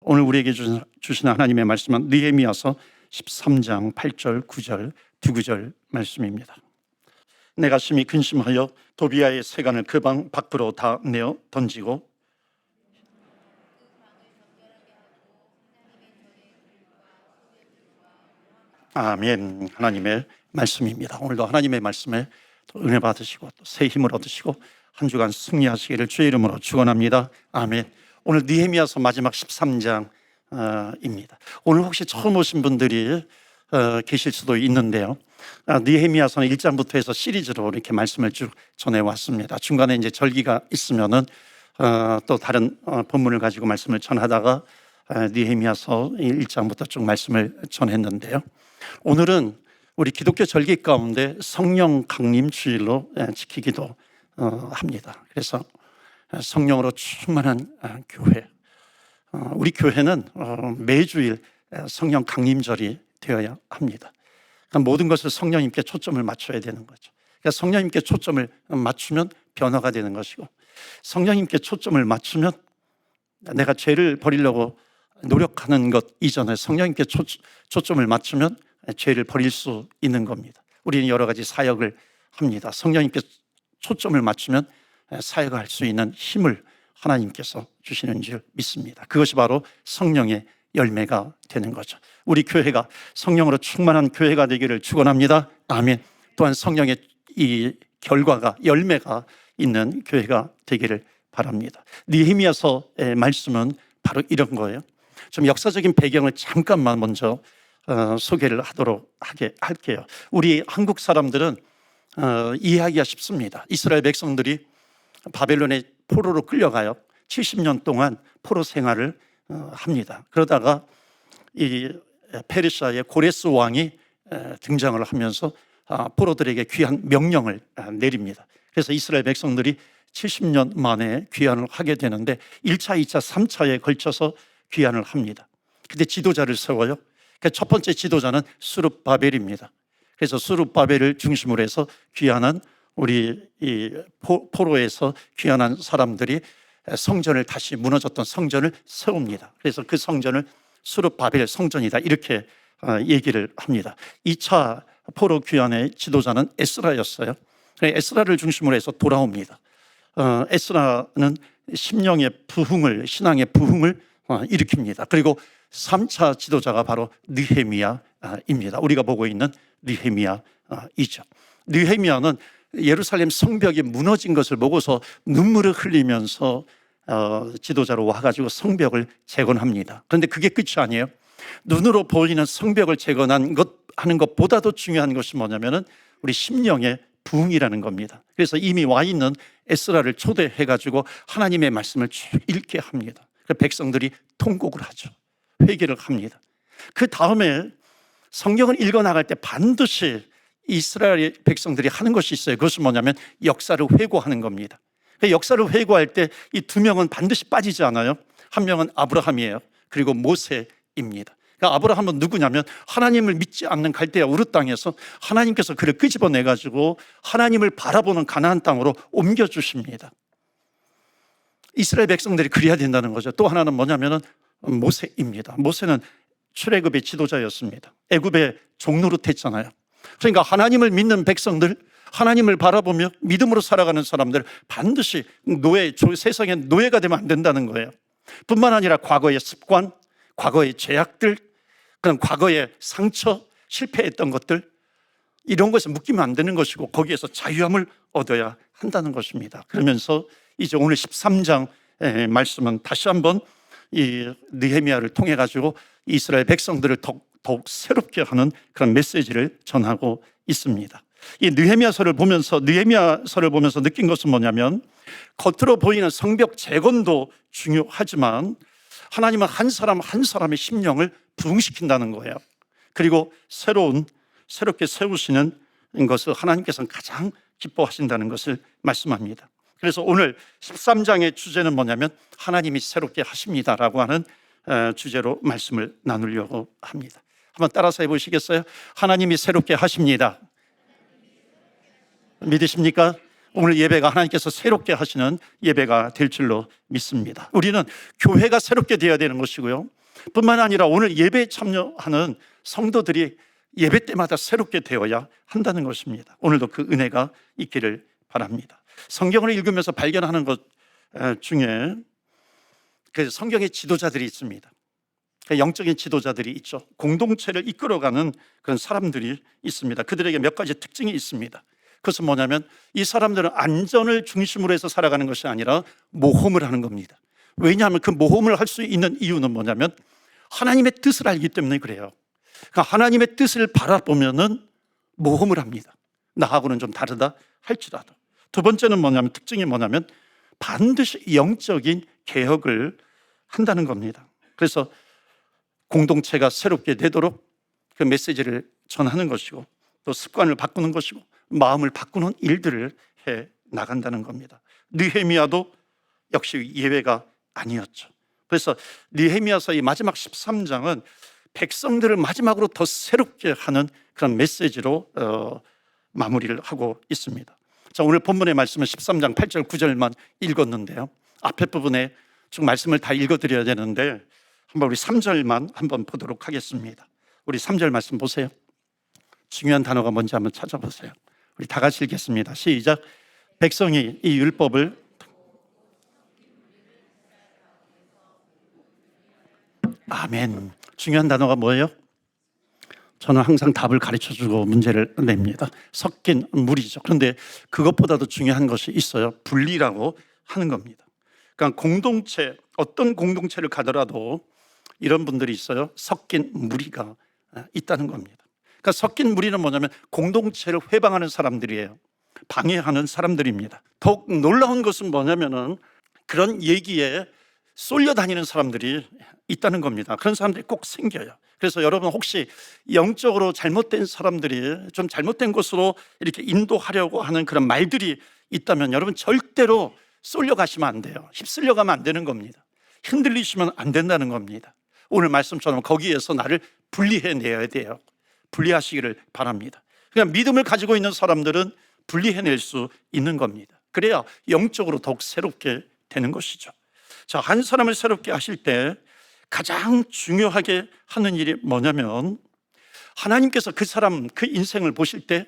오늘 우리에게 주신- 주신 하나님의 말씀은 느헤미야서 13장 8절, 9절, 두 구절 말씀입니다. 내가 심히 근심하여 도비아의 세간을 그 방 밖으로 다 내어 던지고 아멘. 하나님의 말씀입니다. 오늘도 하나님의 말씀에 또 은혜 받으시고 또 새 힘을 얻으시고 한 주간 승리하시기를 주의 이름으로 축원합니다. 아멘. 오늘 니헤미야서 마지막 13장입니다. 오늘 혹시 처음 오신 분들이 어, 계실 수도 있는데요. 아, 니헤미야서는 1장부터 해서 시리즈로 이렇게 말씀을 쭉 전해 왔습니다. 중간에 이제 절기가 있으면은 어, 또 다른 어, 본문을 가지고 말씀을 전하다가 아, 니헤미야서 1장부터 쭉 말씀을 전했는데요. 오늘은 우리 기독교 절기 가운데 성령 강림 주일로 예, 지키기도 어, 합니다. 그래서 성령으로 충만한 아, 교회. 어, 우리 교회는 어, 매주일 예, 성령 강림절이 되어야 합니다. 그러니까 모든 것을 성령님께 초점을 맞춰야 되는 거죠. 그러니까 성령님께 초점을 맞추면 변화가 되는 것이고 성령님께 초점을 맞추면 내가 죄를 버리려고 노력하는 것 이전에 성령님께 초, 초점을 맞추면 죄를 버릴 수 있는 겁니다. 우리는 여러 가지 사역을 합니다. 성령님께 초점을 맞추면 사역할 수 있는 힘을 하나님께서 주시는 줄 믿습니다. 그것이 바로 성령의 열매가 되는 거죠. 우리 교회가 성령으로 충만한 교회가 되기를 축원합니다. 아멘. 또한 성령의 이 결과가 열매가 있는 교회가 되기를 바랍니다. 니히미야서의 말씀은 바로 이런 거예요. 좀 역사적인 배경을 잠깐만 먼저 어, 소개를 하도록 하게 할게요. 우리 한국 사람들은 어, 이해하기가 쉽습니다. 이스라엘 백성들이 바벨론의 포로로 끌려가요. 70년 동안 포로 생활을 어, 합니다. 그러다가 이 페르시아의 고레스 왕이 에, 등장을 하면서 아, 포로들에게 귀한 명령을 아, 내립니다. 그래서 이스라엘 백성들이 70년 만에 귀환을 하게 되는데 1차, 2차, 3차에 걸쳐서 귀환을 합니다. 근데 지도자를 세워요. 그 첫 번째 지도자는 수룹바벨입니다. 그래서 수룹바벨을 중심으로 해서 귀환한 우리 이 포- 포로에서 귀환한 사람들이 성전을 다시 무너졌던 성전을 세웁니다. 그래서 그 성전을 수룹바벨 성전이다 이렇게 어, 얘기를 합니다. 2차 포로 귀환의 지도자는 에스라였어요. 에스라를 중심으로 해서 돌아옵니다. 어, 에스라는 심령의 부흥을 신앙의 부흥을 어, 일으킵니다. 그리고 3차 지도자가 바로 느헤미야입니다. 우리가 보고 있는 느헤미야이죠. 느헤미야는 예루살렘 성벽이 무너진 것을 보고서 눈물을 흘리면서 어, 지도자로 와가지고 성벽을 재건합니다. 그런데 그게 끝이 아니에요. 눈으로 보이는 성벽을 재건한 것 하는 것보다도 중요한 것이 뭐냐면은 우리 심령의 부흥이라는 겁니다. 그래서 이미 와 있는 에스라를 초대해 가지고 하나님의 말씀을 쭉 읽게 합니다. 그 백성들이 통곡을 하죠. 회개를 합니다. 그 다음에 성경을 읽어 나갈 때 반드시 이스라엘 백성들이 하는 것이 있어요. 그것은 뭐냐면 역사를 회고하는 겁니다. 그 역사를 회고할 때 이 두 명은 반드시 빠지지 않아요. 한 명은 아브라함이에요. 그리고 모세입니다. 그러니까 아브라함은 누구냐면 하나님을 믿지 않는 갈대아 우르 땅에서 하나님께서 그를 끄집어내 가지고 하나님을 바라보는 가나안 땅으로 옮겨 주십니다. 이스라엘 백성들이 그래야 된다는 거죠. 또 하나는 뭐냐면은 모세입니다. 모세는 출애굽의 지도자였습니다. 애굽의 종노릇 했잖아요. 그러니까 하나님을 믿는 백성들, 하나님을 바라보며 믿음으로 살아가는 사람들 반드시 노예, 조- 세상의 노예가 되면 안 된다는 거예요. 뿐만 아니라 과거의 습관, 과거의 죄악들, 그런 과거의 상처, 실패했던 것들 이런 것에 묶이면 안 되는 것이고 거기에서 자유함을 얻어야 한다는 것입니다. 그러면서 이제 오늘 13장 말씀은 다시 한번 이 느헤미야를 통해 가지고 이스라엘 백성들을 더욱, 더욱 새롭게 하는 그런 메시지를 전하고 있습니다. 이 느헤미야서를 보면서 느헤미야서를 보면서 느낀 것은 뭐냐면 겉으로 보이는 성벽 재건도 중요하지만 하나님은 한 사람 한 사람의 심령을 부흥시킨다는 거예요. 그리고 새로운 새롭게 세우시는 것을 하나님께서는 가장 기뻐하신다는 것을 말씀합니다. 그래서 오늘 13장의 주제는 뭐냐면 하나님이 새롭게 하십니다라고 하는 어, 주제로 말씀을 나누려고 합니다. 한번 따라서 해보시겠어요? 하나님이 새롭게 하십니다. 믿으십니까? 오늘 예배가 하나님께서 새롭게 하시는 예배가 될 줄로 믿습니다. 우리는 교회가 새롭게 되어야 되는 것이고요. 뿐만 아니라 오늘 예배에 참여하는 성도들이 예배 때마다 새롭게 되어야 한다는 것입니다. 오늘도 그 은혜가 있기를 바랍니다. 성경을 읽으면서 발견하는 것 에, 중에 그 성경의 지도자들이 있습니다. 그 영적인 지도자들이 있죠. 공동체를 이끌어가는 그런 사람들이 있습니다. 그들에게 몇 가지 특징이 있습니다. 그것은 뭐냐면 이 사람들은 안전을 중심으로 해서 살아가는 것이 아니라 모험을 하는 겁니다. 왜냐하면 그 모험을 할 수 있는 이유는 뭐냐면 하나님의 뜻을 알기 때문에 그래요. 그러니까 하나님의 뜻을 바라보면은 모험을 합니다. 나하고는 좀 다르다 할지라도. 두 번째는 뭐냐면 특징이 뭐냐면 반드시 영적인 개혁을 한다는 겁니다. 그래서 공동체가 새롭게 되도록 그 메시지를 전하는 것이고 또 습관을 바꾸는 것이고 마음을 바꾸는 일들을 해 나간다는 겁니다. 느헤미야도 역시 예외가 아니었죠. 그래서 느헤미야서의 마지막 13장은 백성들을 마지막으로 더 새롭게 하는 그런 메시지로 어, 마무리를 하고 있습니다. 자, 오늘 본문의 말씀은 13장 8절 9절만 읽었는데요. 앞에 부분에 쭉 말씀을 다 읽어드려야 되는데 한번 우리 3절만 한번 보도록 하겠습니다. 우리 3절 말씀 보세요. 중요한 단어가 뭔지 한번 찾아보세요. 우리 다 같이 읽겠습니다. 시작. 백성이 이 율법을 아멘. 중요한 단어가 뭐예요? 저는 항상 답을 가르쳐 주고 문제를 냅니다. 섞인 물이죠. 그런데 그것보다도 중요한 것이 있어요. 분리라고 하는 겁니다. 그러니까 공동체, 어떤 공동체를 가더라도 이런 분들이 있어요. 섞인 무리가 있다는 겁니다. 그러니까 섞인 무리는 뭐냐면 공동체를 회방하는 사람들이에요. 방해하는 사람들입니다. 더욱 놀라운 것은 뭐냐면은 그런 얘기에 쏠려 다니는 사람들이 있다는 겁니다. 그런 사람들이 꼭 생겨요. 그래서 여러분 혹시 영적으로 잘못된 사람들이 좀 잘못된 곳으로 이렇게 인도하려고 하는 그런 말들이 있다면 여러분 절대로 쏠려 가시면 안 돼요. 휩쓸려 가면 안 되는 겁니다. 흔들리시면 안 된다는 겁니다. 오늘 말씀처럼 거기에서 나를 분리해 내야 돼요. 분리하시기를 바랍니다. 그냥 믿음을 가지고 있는 사람들은 분리해낼 수 있는 겁니다. 그래야 영적으로 더욱 새롭게 되는 것이죠. 자, 한 사람을 새롭게 하실 때 가장 중요하게 하는 일이 뭐냐면 하나님께서 그 사람, 그 인생을 보실 때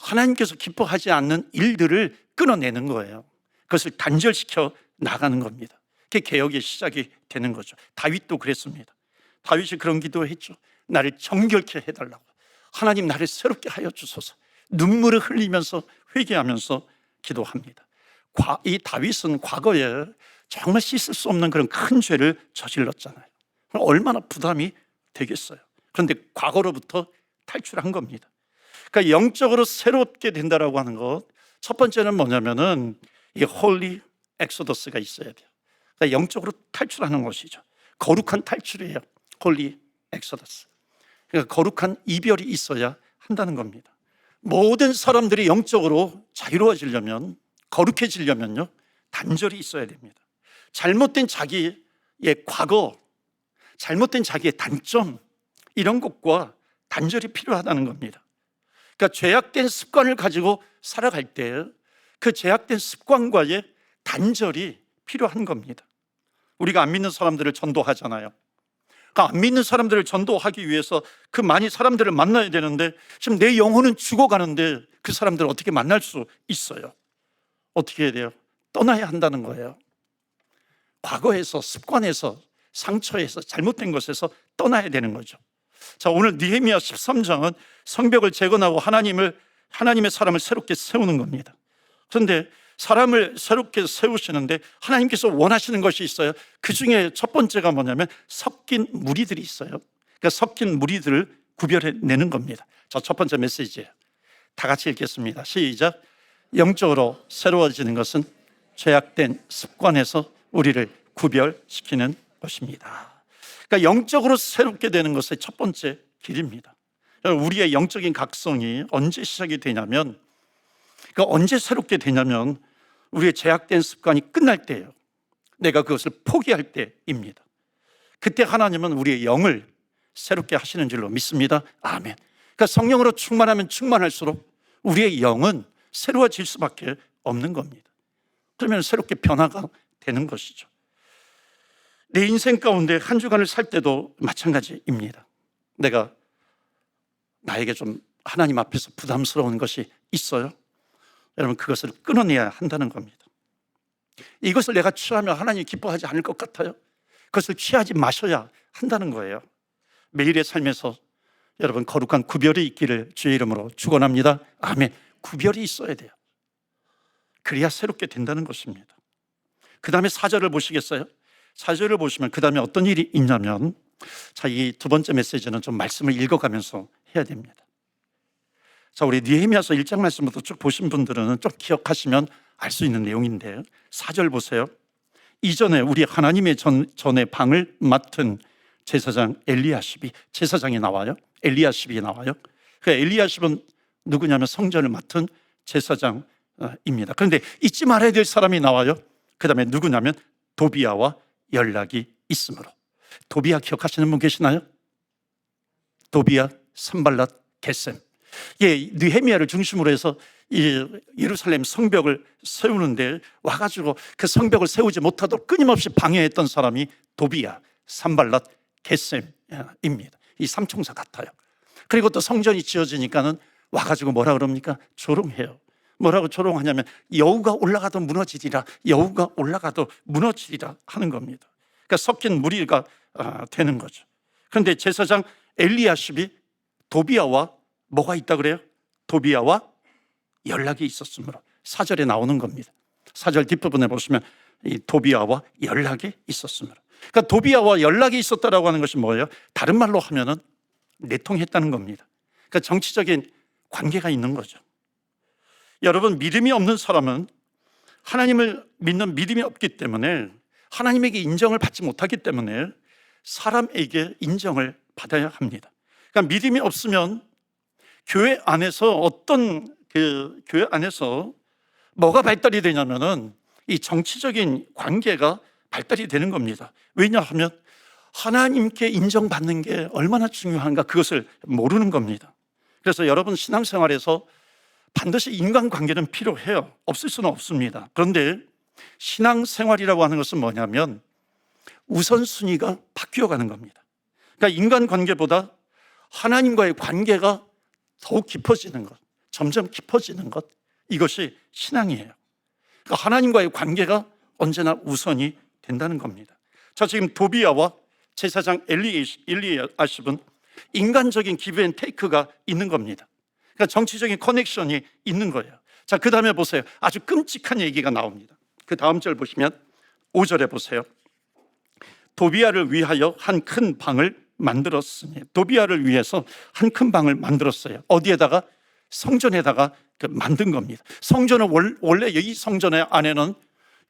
하나님께서 기뻐하지 않는 일들을 끊어내는 거예요. 그것을 단절시켜 나가는 겁니다. 그게 개혁의 시작이 되는 거죠. 다윗도 그랬습니다. 다윗이 그런 기도했죠. 나를 정결케 해달라고. 하나님 나를 새롭게 하여 주소서. 눈물을 흘리면서 회개하면서 기도합니다. 과- 이 다윗은 과거에 정말 씻을 수 없는 그런 큰 죄를 저질렀잖아요. 얼마나 부담이 되겠어요. 그런데 과거로부터 탈출한 겁니다. 그러니까 영적으로 새롭게 된다라고 하는 것. 첫 번째는 뭐냐면은 이 홀리 엑소더스가 있어야 돼요. 영적으로 탈출하는 것이죠. 거룩한 탈출이에요. 홀리 엑소더스. 그러니까 거룩한 이별이 있어야 한다는 겁니다. 모든 사람들이 영적으로 자유로워지려면 거룩해지려면요 단절이 있어야 됩니다. 잘못된 자기의 과거, 잘못된 자기의 단점 이런 것과 단절이 필요하다는 겁니다. 그러니까 죄악된 습관을 가지고 살아갈 때 그 죄악된 습관과의 단절이 필요한 겁니다. 우리가 안 믿는 사람들을 전도하잖아요. 그러니까 안 믿는 사람들을 전도하기 위해서 그 많이 사람들을 만나야 되는데 지금 내 영혼은 죽어가는데 그 사람들을 어떻게 만날 수 있어요? 어떻게 해야 돼요? 떠나야 한다는 거예요. 과거에서 습관에서 상처에서 잘못된 것에서 떠나야 되는 거죠. 자, 오늘 니헤미야 13장은 성벽을 재건하고 하나님을 하나님의 사람을 새롭게 세우는 겁니다. 그런데 사람을 새롭게 세우시는데 하나님께서 원하시는 것이 있어요. 그 중에 첫 번째가 뭐냐면 섞인 무리들이 있어요. 그러니까 섞인 무리들을 구별해 내는 겁니다. 자, 첫 번째 메시지예요. 다 같이 읽겠습니다. 시작. 영적으로 새로워지는 것은 죄악된 습관에서 우리를 구별시키는 것입니다. 그러니까 영적으로 새롭게 되는 것의 첫 번째 길입니다. 우리의 영적인 각성이 언제 시작이 되냐면, 그러니까 언제 새롭게 되냐면, 우리의 죄악된 습관이 끝날 때예요. 내가 그것을 포기할 때입니다. 그때 하나님은 우리의 영을 새롭게 하시는 줄로 믿습니다. 아멘. 그러니까 성령으로 충만하면 충만할수록 우리의 영은 새로워질 수밖에 없는 겁니다. 그러면 새롭게 변화가 되는 것이죠. 내 인생 가운데 한 주간을 살 때도 마찬가지입니다. 내가 나에게 좀 하나님 앞에서 부담스러운 것이 있어요. 여러분 그것을 끊어내야 한다는 겁니다. 이것을 내가 취하면 하나님 기뻐하지 않을 것 같아요. 그것을 취하지 마셔야 한다는 거예요. 매일의 삶에서 여러분 거룩한 구별이 있기를 주의 이름으로 축원합니다. 아멘. 구별이 있어야 돼요. 그래야 새롭게 된다는 것입니다. 그 다음에 사절을 보시겠어요? 사절을 보시면 그 다음에 어떤 일이 있냐면 자, 이 두 번째 메시지는 좀 말씀을 읽어가면서 해야 됩니다. 자, 우리 니에미아서 1장 말씀부터 쭉 보신 분들은 좀 기억하시면 알 수 있는 내용인데 사절 보세요. 이전에 우리 하나님의 전, 전의 방을 맡은 제사장 엘리야십이 제사장이 나와요. 엘리야십이 나와요. 그 엘리야십은 누구냐면 성전을 맡은 제사장입니다. 그런데 잊지 말아야 될 사람이 나와요. 그 다음에 누구냐면 도비아와 연락이 있으므로 도비아 기억하시는 분 계시나요? 도비아, 산발랏, 게셈. 예, 느헤미야를 중심으로 해서 이 예루살렘 성벽을 세우는데 와가지고 그 성벽을 세우지 못하도록 끊임없이 방해했던 사람이 도비야, 산발랏, 게셈입니다. 이 삼총사 같아요. 그리고 또 성전이 지어지니까는 와가지고 뭐라 그럽니까? 조롱해요. 뭐라고 조롱하냐면 여우가 올라가도 무너지리라, 여우가 올라가도 무너지리라 하는 겁니다. 그러니까 섞인 무리가 아, 되는 거죠. 그런데 제사장 엘리야십이 도비아와 뭐가 있다 그래요? 도비아와 연락이 있었으므로 사절에 나오는 겁니다. 사절 뒷부분에 보시면 이 도비아와 연락이 있었으므로. 그러니까 도비아와 연락이 있었다라고 하는 것이 뭐예요? 다른 말로 하면은 내통했다는 겁니다. 그러니까 정치적인 관계가 있는 거죠. 여러분 믿음이 없는 사람은 하나님을 믿는 믿음이 없기 때문에 하나님에게 인정을 받지 못하기 때문에 사람에게 인정을 받아야 합니다. 그러니까 믿음이 없으면 교회 안에서 어떤 그 교회 안에서 뭐가 발달이 되냐면은 이 정치적인 관계가 발달이 되는 겁니다. 왜냐하면 하나님께 인정받는 게 얼마나 중요한가 그것을 모르는 겁니다. 그래서 여러분 신앙생활에서 반드시 인간관계는 필요해요. 없을 수는 없습니다. 그런데 신앙생활이라고 하는 것은 뭐냐면 우선순위가 바뀌어 가는 겁니다. 그러니까 인간관계보다 하나님과의 관계가 더욱 깊어지는 것, 점점 깊어지는 것, 이것이 신앙이에요. 그러니까 하나님과의 관계가 언제나 우선이 된다는 겁니다. 자, 지금 도비아와 제사장 엘리, 엘리아십은 인간적인 기브 앤 테이크가 있는 겁니다. 그러니까 정치적인 커넥션이 있는 거예요. 자, 그 다음에 보세요. 아주 끔찍한 얘기가 나옵니다. 그 다음 절 보시면 5절에 보세요. 도비아를 위하여 한 큰 방을 만들었으니 도비아를 위해서 한 큰 방을 만들었어요. 어디에다가 성전에다가 그 만든 겁니다. 성전은 월- 원래 이 성전의 안에는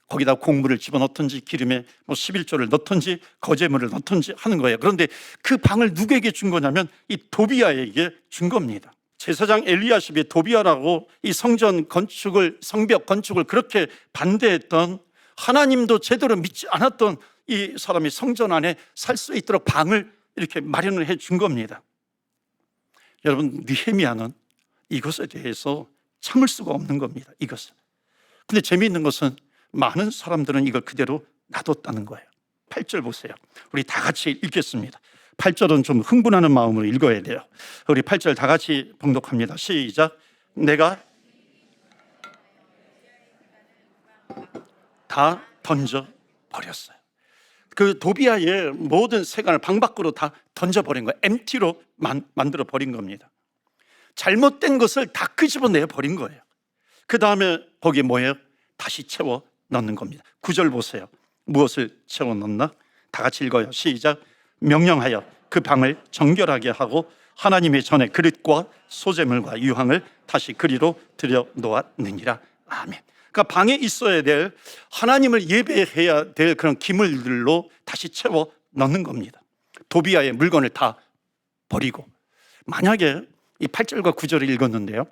거기다 곡물을 집어넣든지 기름에 뭐 11조를 넣든지 거제물을 넣든지 하는 거예요. 그런데 그 방을 누구에게 준 거냐면 이 도비아에게 준 겁니다. 제사장 엘리야십이 도비아라고 이 성전 건축을 성벽 건축을 그렇게 반대했던 하나님도 제대로 믿지 않았던 이 사람이 성전 안에 살 수 있도록 방을 이렇게 마련을 해 준 겁니다. 여러분 느헤미야는 이것에 대해서 참을 수가 없는 겁니다. 이것은. 근데 재미있는 것은 많은 사람들은 이걸 그대로 놔뒀다는 거예요. 8절 보세요. 우리 다 같이 읽겠습니다. 8절은 좀 흥분하는 마음으로 읽어야 돼요. 우리 8절 다 같이 봉독합니다. 시작. 내가 다 던져 버렸어요. 그 도비아의 모든 세간을 방 밖으로 다 던져버린 거예요. MT로 만, 만들어 버린 겁니다. 잘못된 것을 다 끄집어내 버린 거예요. 그 다음에 거기에 뭐예요? 다시 채워 넣는 겁니다. 구절 보세요. 무엇을 채워 넣나? 다 같이 읽어요. 시작. 명령하여 그 방을 정결하게 하고 하나님의 전에 그릇과 소재물과 유황을 다시 그리로 들여 놓았느니라. 아멘. 그러니까 방에 있어야 될 하나님을 예배해야 될 그런 기물들로 다시 채워 넣는 겁니다. 도비아의 물건을 다 버리고 만약에 이 8절과 9절을 읽었는데요.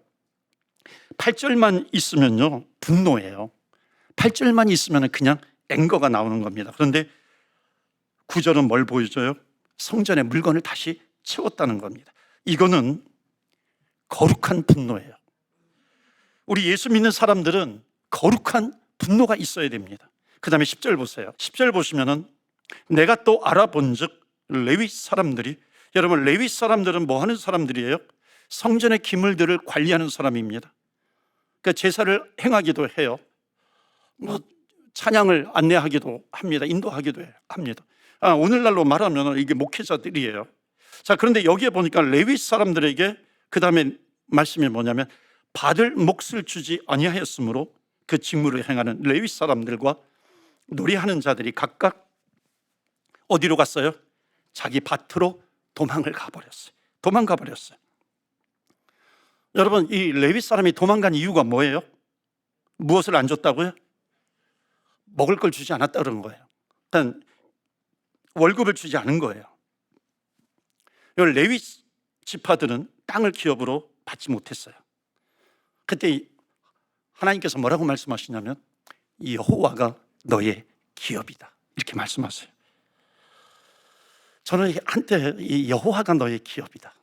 8절만 있으면요. 분노예요. 8절만 있으면 그냥 앵거가 나오는 겁니다. 그런데 9절은 뭘 보여줘요? 성전의 물건을 다시 채웠다는 겁니다. 이거는 거룩한 분노예요. 우리 예수 믿는 사람들은 거룩한 분노가 있어야 됩니다. 그 다음에 10절 보세요. 10절 보시면은 내가 또 알아본 즉 레위 사람들이 여러분 레위 사람들은 뭐 하는 사람들이에요? 성전의 기물들을 관리하는 사람입니다. 그 제사를 행하기도 해요. 뭐 찬양을 안내하기도 합니다. 인도하기도. 합니다. 아, 오늘날로 말하면 이게 목회자들이에요. 자, 그런데 여기에 보니까 레위 사람들에게 그 다음에 말씀이 뭐냐면 받을 몫을 주지 아니하였으므로 그 직무를 행하는 레위 사람들과 놀이하는 자들이 각각 어디로 갔어요? 자기 밭으로 도망을 가버렸어요. 도망가 버렸어요. 여러분, 이 레위 사람이 도망간 이유가 뭐예요? 무엇을 안 줬다고요? 먹을 걸 주지 않았다 그런 거예요. 일단 월급을 주지 않은 거예요. 이 레위 지파들은 땅을 기업으로 받지 못했어요. 그때 하나님께서 뭐라고 말씀하시냐면 여호와가 너의 기업이다 이렇게 말씀하세요. 저는 한때 이 여호와가 너의 기업이다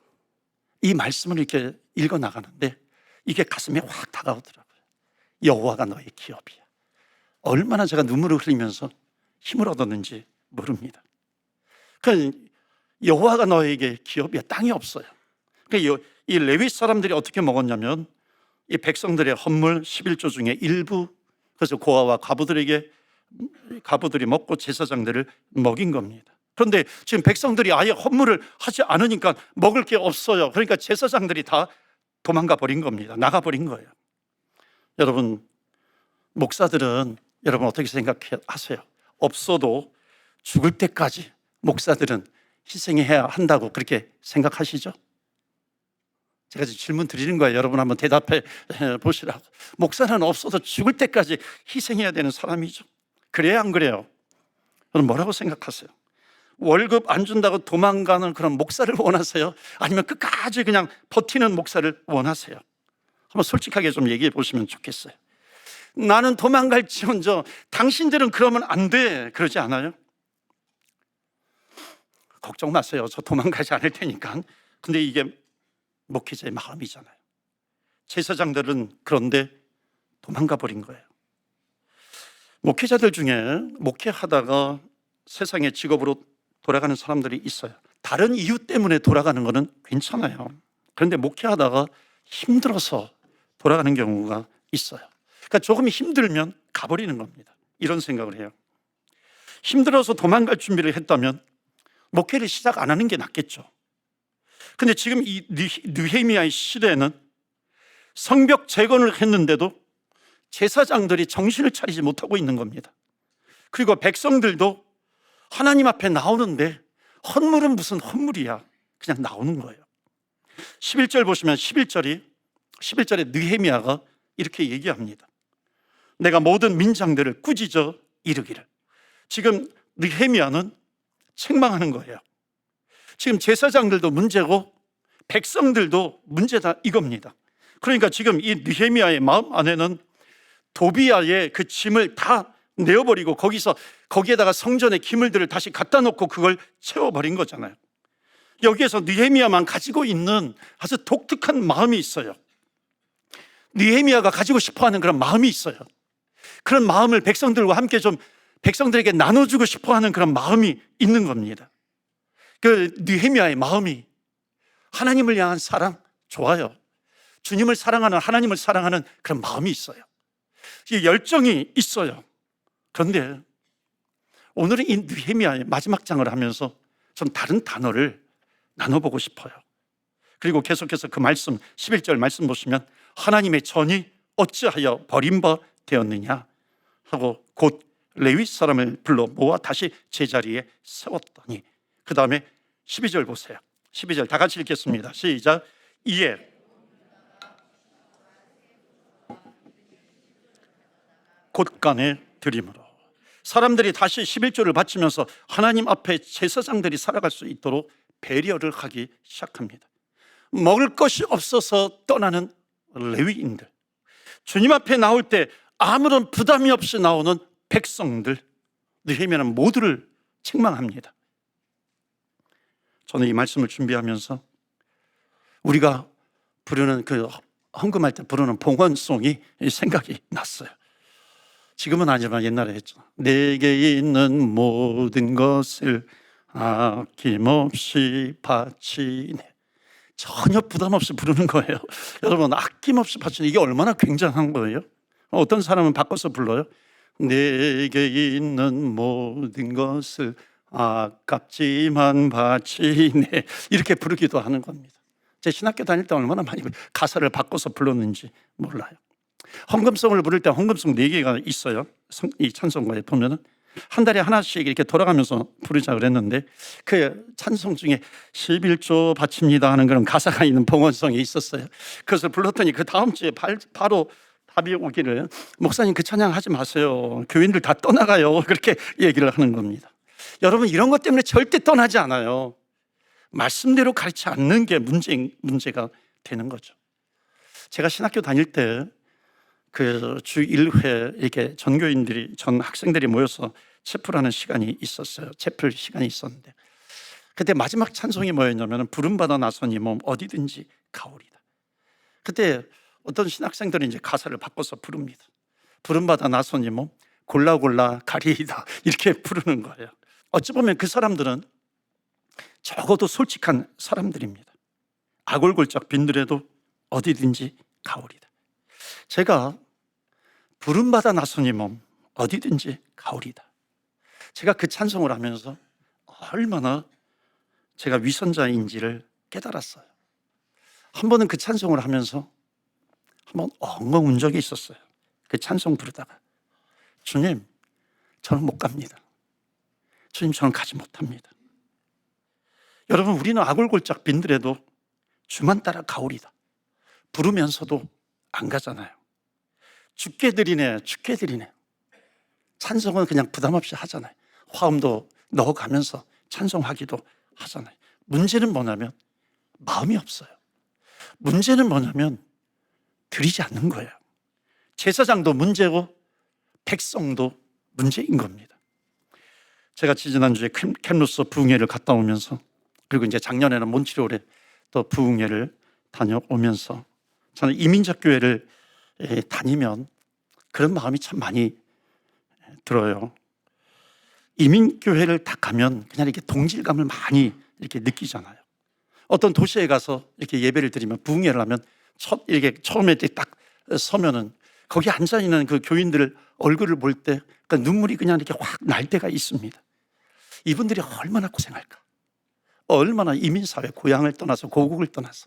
이 말씀을 이렇게 읽어 나가는데 이게 가슴에 확 다가오더라고요. 여호와가 너의 기업이야. 얼마나 제가 눈물을 흘리면서 힘을 얻었는지 모릅니다. 그 여호와가 너에게 기업이야. 땅이 없어요. 그러니까 이 레위 사람들이 어떻게 먹었냐면 이 백성들의 헌물 11조 중에 일부 그래서 고아와 가부들에게 가부들이 먹고 제사장들을 먹인 겁니다. 그런데 지금 백성들이 아예 헌물을 하지 않으니까 먹을 게 없어요. 그러니까 제사장들이 다 도망가 버린 겁니다. 나가 버린 거예요. 여러분 목사들은 여러분 어떻게 생각하세요? 없어도 죽을 때까지 목사들은 희생해야 한다고 그렇게 생각하시죠? 제가 지금 질문 드리는 거예요. 여러분 한번 대답해 보시라고. 목사는 없어도 죽을 때까지 희생해야 되는 사람이죠. 그래야 안 그래요? 여러분 뭐라고 생각하세요? 월급 안 준다고 도망가는 그런 목사를 원하세요? 아니면 끝까지 그냥 버티는 목사를 원하세요? 한번 솔직하게 좀 얘기해 보시면 좋겠어요. 나는 도망갈지언정 당신들은 그러면 안 돼. 그러지 않아요? 걱정 마세요. 저 도망가지 않을 테니까. 근데 이게 목회자의 마음이잖아요. 제사장들은 그런데 도망가 버린 거예요. 목회자들 중에 목회하다가 세상의 직업으로 돌아가는 사람들이 있어요. 다른 이유 때문에 돌아가는 거는 괜찮아요. 그런데 목회하다가 힘들어서 돌아가는 경우가 있어요. 그러니까 조금 힘들면 가버리는 겁니다. 이런 생각을 해요. 힘들어서 도망갈 준비를 했다면 목회를 시작 안 하는 게 낫겠죠. 근데 지금 이 느헤미야의 시대에는 성벽 재건을 했는데도 제사장들이 정신을 차리지 못하고 있는 겁니다. 그리고 백성들도 하나님 앞에 나오는데 헌물은 무슨 헌물이야. 그냥 나오는 거예요. 11절 보시면 11절이 11절에 느헤미야가 이렇게 얘기합니다. 내가 모든 민장들을 꾸짖어 이르기를. 지금 느헤미야는 책망하는 거예요. 지금 제사장들도 문제고 백성들도 문제다 이겁니다. 그러니까 지금 이 느헤미야의 마음 안에는 도비야의 그 짐을 다 내어버리고 거기서 거기에다가 성전의 기물들을 다시 갖다 놓고 그걸 채워버린 거잖아요. 여기에서 느헤미야만 가지고 있는 아주 독특한 마음이 있어요. 느헤미야가 가지고 싶어하는 그런 마음이 있어요. 그런 마음을 백성들과 함께 좀 백성들에게 나눠주고 싶어하는 그런 마음이 있는 겁니다. 그 느헤미야의 마음이 하나님을 향한 사랑 좋아요. 주님을 사랑하는 하나님을 사랑하는 그런 마음이 있어요. 이 열정이 있어요. 그런데 오늘은 이 느헤미야의 마지막 장을 하면서 좀 다른 단어를 나눠보고 싶어요. 그리고 계속해서 그 말씀 11절 말씀 보시면 하나님의 전이 어찌하여 버림바 되었느냐 하고 곧 레위 사람을 불러 모아 다시 제자리에 세웠더니 그 다음에 12절 보세요. 12절 다 같이 읽겠습니다. 시작. 이에 곳간에 드림으로 사람들이 다시 11조를 바치면서 하나님 앞에 제사장들이 살아갈 수 있도록 배려를 하기 시작합니다. 먹을 것이 없어서 떠나는 레위인들. 주님 앞에 나올 때 아무런 부담이 없이 나오는 백성들. 느헤미야는 모두를 책망합니다. 저는 이 말씀을 준비하면서 우리가 부르는 그 헌금할 때 부르는 봉헌송이 생각이 났어요. 지금은 아니지만 옛날에 했죠. 내게 있는 모든 것을 아낌없이 바치네. 전혀 부담 없이 부르는 거예요. 여러분 아낌없이 바치는 이게 얼마나 굉장한 거예요. 어떤 사람은 바꿔서 불러요. 내게 있는 모든 것을 아깝지만 바치네 이렇게 부르기도 하는 겁니다. 제 신학교 다닐 때 얼마나 많이 가사를 바꿔서 불렀는지 몰라요. 헌금송을 부를 때 헌금송 네 개가 있어요. 성- 이 찬송가에 보면은 한 달에 하나씩 이렇게 돌아가면서 부르자 그랬는데 그 찬송 중에 11조 바칩니다 하는 그런 가사가 있는 봉헌성이 있었어요. 그것을 불렀더니 그 다음 주에 발- 바로 답이 오기를 목사님 그 찬양 하지 마세요. 교인들 다 떠나가요. 그렇게 얘기를 하는 겁니다. 여러분 이런 것 때문에 절대 떠나지 않아요. 말씀대로 가르치 않는 게 문제, 문제가 되는 거죠. 제가 신학교 다닐 때 그 주 1회 이렇게 전교인들이 전 학생들이 모여서 체플하는 시간이 있었어요. 체플 시간이 있었는데 그때 마지막 찬송이 뭐였냐면 부름받아 나서니 몸 어디든지 가오리다. 그때 어떤 신학생들이 이제 가사를 바꿔서 부릅니다. 부름받아 나서니 몸 골라 골라 가리이다 이렇게 부르는 거예요. 어찌 보면 그 사람들은 적어도 솔직한 사람들입니다. 아골골짝 빈들에도 어디든지 가오리다. 제가 부름받아 나서니 몸 어디든지 가오리다. 제가 그 찬송을 하면서 얼마나 제가 위선자인지를 깨달았어요. 한 번은 그 찬송을 하면서 한 번 엉엉 운 적이 있었어요. 그 찬송 부르다가 주님, 저는 못 갑니다. 주님, 저는 가지 못합니다. 여러분, 우리는 아골골짝 빈들에도 주만 따라 가오리다. 부르면서도 안 가잖아요. 죽게 드리네, 죽게 드리네. 찬송은 그냥 부담 없이 하잖아요. 화음도 넣어가면서 찬송하기도 하잖아요. 문제는 뭐냐면 마음이 없어요. 문제는 뭐냐면 드리지 않는 거예요. 제사장도 문제고 백성도 문제인 겁니다. 제가 지지난주에 캠- 캠루스 부흥회를 갔다 오면서 그리고 이제 작년에는 몬트리올에 또 부흥회를 다녀오면서 저는 이민족 교회를 에, 다니면 그런 마음이 참 많이 들어요. 이민 교회를 딱 가면 그냥 이렇게 동질감을 많이 이렇게 느끼잖아요. 어떤 도시에 가서 이렇게 예배를 드리면 부흥회를 하면 첫 이렇게 처음에 딱 서면은 거기 앉아 있는 그 교인들 얼굴을 볼 때 눈물이 그냥 이렇게 확 날 때가 있습니다. 이분들이 얼마나 고생할까? 얼마나 이민사회 고향을 떠나서 고국을 떠나서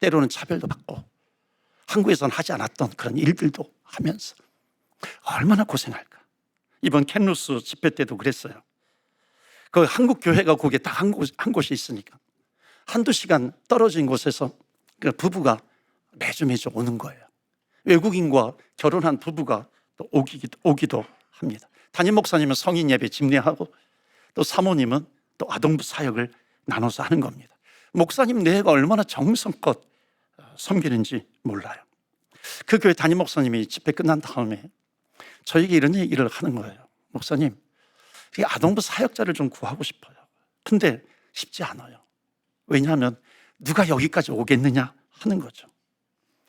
때로는 차별도 받고 한국에서는 하지 않았던 그런 일들도 하면서 얼마나 고생할까. 이번 캔루스 집회 때도 그랬어요. 그 한국 교회가 거기에 딱한 곳, 한 곳이 있으니까 한두 시간 떨어진 곳에서 그 부부가 매주 매주 오는 거예요. 외국인과 결혼한 부부가 또 오기도, 오기도 합니다. 담임 목사님은 성인 예배 집례하고 또 사모님은 또 아동부 사역을 나눠서 하는 겁니다. 목사님 내가 얼마나 정성껏 어, 섬기는지 몰라요. 그 교회 담임 목사님이 집회 끝난 다음에 저에게 이런 얘기를 하는 거예요. 목사님, 이 아동부 사역자를 좀 구하고 싶어요. 근데 쉽지 않아요. 왜냐하면 누가 여기까지 오겠느냐 하는 거죠.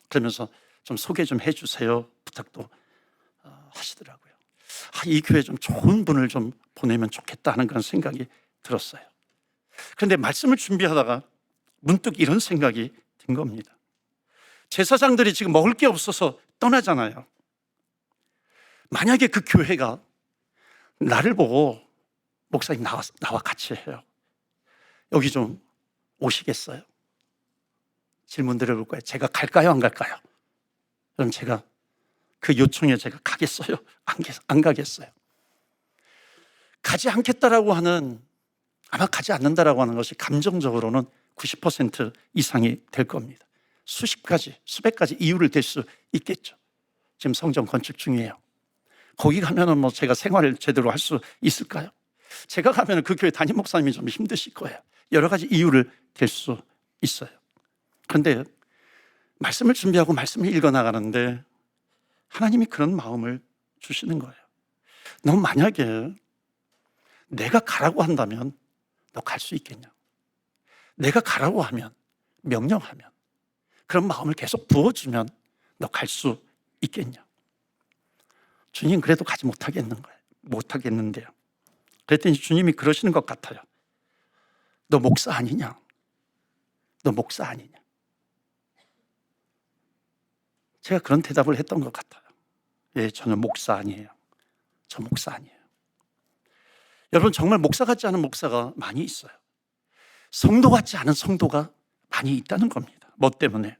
그러면서 좀 소개 좀 해주세요 부탁도 어, 하시더라고요. 아, 이 교회 좀 좋은 분을 좀 보내면 좋겠다 하는 그런 생각이 들었어요. 그런데 말씀을 준비하다가 문득 이런 생각이 든 겁니다. 제사장들이 지금 먹을 게 없어서 떠나잖아요. 만약에 그 교회가 나를 보고 목사님 나와, 나와 같이 해요. 여기 좀 오시겠어요? 질문 드려볼 거예요. 제가 갈까요? 안 갈까요? 그럼 제가 그 요청에 제가 가겠어요? 안, 가- 안 가겠어요? 가지 않겠다라고 하는 아마 가지 않는다라고 하는 것이 감정적으로는 90% 이상이 될 겁니다. 수십 가지, 수백 가지 이유를 댈 수 있겠죠. 지금 성전 건축 중이에요. 거기 가면은 뭐 제가 생활을 제대로 할 수 있을까요? 제가 가면은 그 교회 담임 목사님이 좀 힘드실 거예요. 여러 가지 이유를 댈 수 있어요. 그런데 말씀을 준비하고 말씀을 읽어 나가는데 하나님이 그런 마음을 주시는 거예요. 너 만약에 내가 가라고 한다면 너 갈 수 있겠냐? 내가 가라고 하면 명령하면 그런 마음을 계속 부어주면 너 갈 수 있겠냐? 주님 그래도 가지 못하겠는 거예요. 못하겠는데요. 그랬더니 주님이 그러시는 것 같아요. 너 목사 아니냐? 너 목사 아니냐? 제가 그런 대답을 했던 것 같아요. 예, 저는 목사 아니에요. 저 목사 아니에요. 여러분 정말 목사 같지 않은 목사가 많이 있어요. 성도 같지 않은 성도가 많이 있다는 겁니다. 뭐 때문에?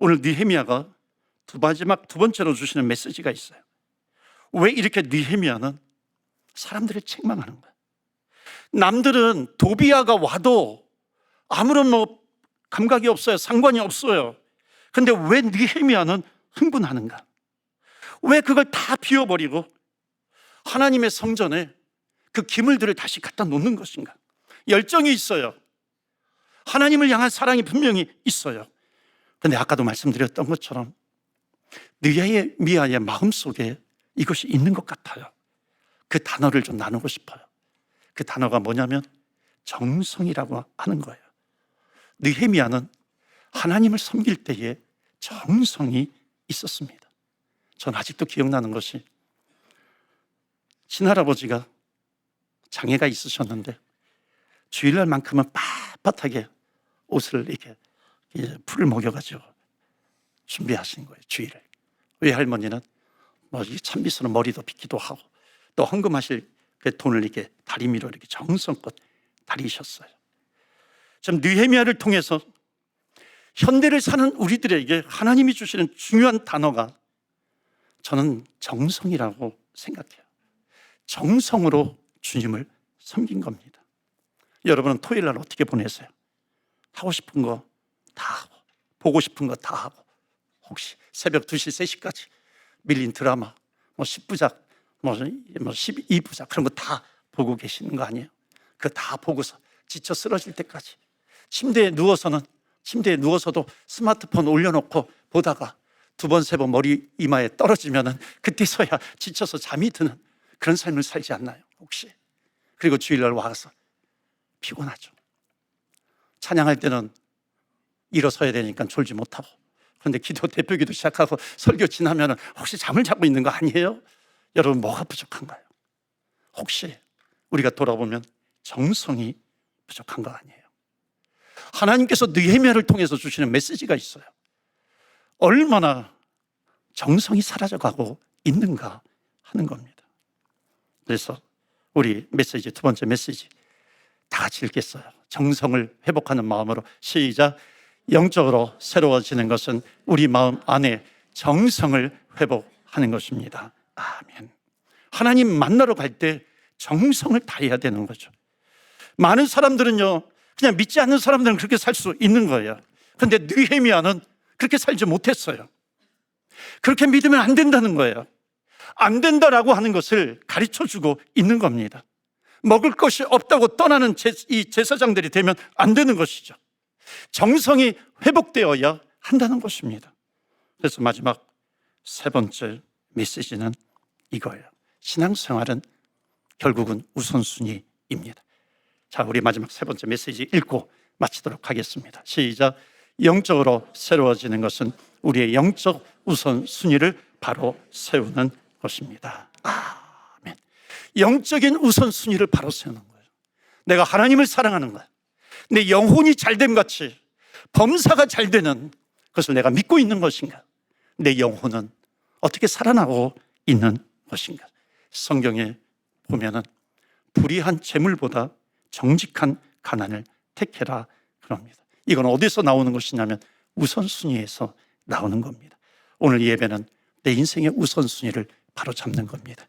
오늘 느헤미야가 두 마지막 두 번째로 주시는 메시지가 있어요. 왜 이렇게 느헤미야는 사람들을 책망하는 거야? 남들은 도비아가 와도 아무런 뭐 감각이 없어요. 상관이 없어요. 근데 왜 느헤미야는 흥분하는가? 왜 그걸 다 비워버리고 하나님의 성전에 그 기물들을 다시 갖다 놓는 것인가? 열정이 있어요. 하나님을 향한 사랑이 분명히 있어요. 근데 아까도 말씀드렸던 것처럼 느야의 미아의 마음 속에 이것이 있는 것 같아요. 그 단어를 좀 나누고 싶어요. 그 단어가 뭐냐면 정성이라고 하는 거예요. 느헤미야는 하나님을 섬길 때에 정성이 있었습니다. 전 아직도 기억나는 것이 친할아버지가 장애가 있으셨는데 주일날만큼은 빳빳하게 옷을 이렇게 풀을 먹여가지고 준비하신 거예요 주일을 외할머니는 뭐이 찬비스는 머리도 빗기도 하고 또 헌금하실 그 돈을 이렇게 다리미로 이렇게 정성껏 다리셨어요. 참 느헤미야를 통해서 현대를 사는 우리들에게 하나님이 주시는 중요한 단어가 저는 정성이라고 생각해요. 정성으로 주님을 섬긴 겁니다. 여러분은 토요일 날 어떻게 보내세요? 하고 싶은 거 다 하고, 보고 싶은 거 다 하고, 혹시 새벽 2시, 3시까지 밀린 드라마, 뭐 10부작, 뭐 12부작, 그런 거 다 보고 계시는 거 아니에요? 그 다 보고서 지쳐 쓰러질 때까지 침대에 누워서는 침대에 누워서도 스마트폰 올려놓고 보다가 두 번, 세 번 머리 이마에 떨어지면은 그때서야 지쳐서 잠이 드는 그런 삶을 살지 않나요? 혹시? 그리고 주일날 와서 피곤하죠. 찬양할 때는 일어서야 되니까 졸지 못하고. 그런데 기도 대표 기도 시작하고 설교 지나면 혹시 잠을 자고 있는 거 아니에요? 여러분 뭐가 부족한가요? 혹시 우리가 돌아보면 정성이 부족한 거 아니에요? 하나님께서 느헤미야를 통해서 주시는 메시지가 있어요. 얼마나 정성이 사라져가고 있는가 하는 겁니다. 그래서 우리 메시지 두 번째 메시지 다 같이 읽겠어요. 정성을 회복하는 마음으로 시작. 영적으로 새로워지는 것은 우리 마음 안에 정성을 회복하는 것입니다. 아멘. 하나님 만나러 갈 때 정성을 다해야 되는 거죠. 많은 사람들은요, 그냥 믿지 않는 사람들은 그렇게 살 수 있는 거예요. 근데 느헤미야는 그렇게 살지 못했어요. 그렇게 믿으면 안 된다는 거예요. 안 된다라고 하는 것을 가르쳐 주고 있는 겁니다. 먹을 것이 없다고 떠나는 제, 이 제사장들이 되면 안 되는 것이죠. 정성이 회복되어야 한다는 것입니다. 그래서 마지막 세 번째 메시지는 이거예요. 신앙생활은 결국은 우선순위입니다. 자, 우리 마지막 세 번째 메시지 읽고 마치도록 하겠습니다. 시작. 영적으로 새로워지는 것은 우리의 영적 우선순위를 바로 세우는 것입니다. 아멘. 영적인 우선순위를 바로 세우는 거예요. 내가 하나님을 사랑하는 거야. 내 영혼이 잘됨 같이 범사가 잘 되는 것을 내가 믿고 있는 것인가? 내 영혼은 어떻게 살아나고 있는 것인가? 성경에 보면은 불의한 재물보다 정직한 가난을 택해라 그럽니다. 이건 어디서 나오는 것이냐면 우선순위에서 나오는 겁니다. 오늘 예배는 내 인생의 우선순위를 바로 잡는 겁니다.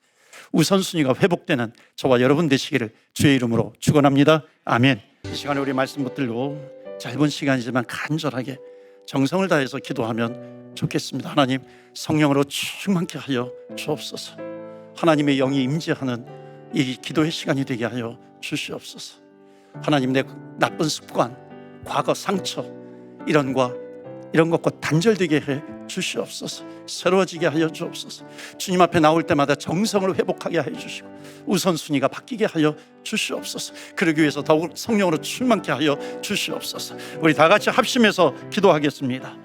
우선순위가 회복되는 저와 여러분 되시기를 주의 이름으로 축원합니다. 아멘. 이 시간에 우리 말씀 붙들고 짧은 시간이지만 간절하게 정성을 다해서 기도하면 좋겠습니다. 하나님 성령으로 충만케 하여 주옵소서. 하나님의 영이 임재하는 이 기도의 시간이 되게 하여 주시옵소서. 하나님 내 나쁜 습관, 과거 상처 이런 과 이런 것과 단절되게 해 주시옵소서. 새로워지게 하여 주옵소서. 주님 앞에 나올 때마다 정성을 회복하게 해 주시고 우선순위가 바뀌게 하여 주시옵소서. 그러기 위해서 더욱 성령으로 충만케 하여 주시옵소서. 우리 다 같이 합심해서 기도하겠습니다.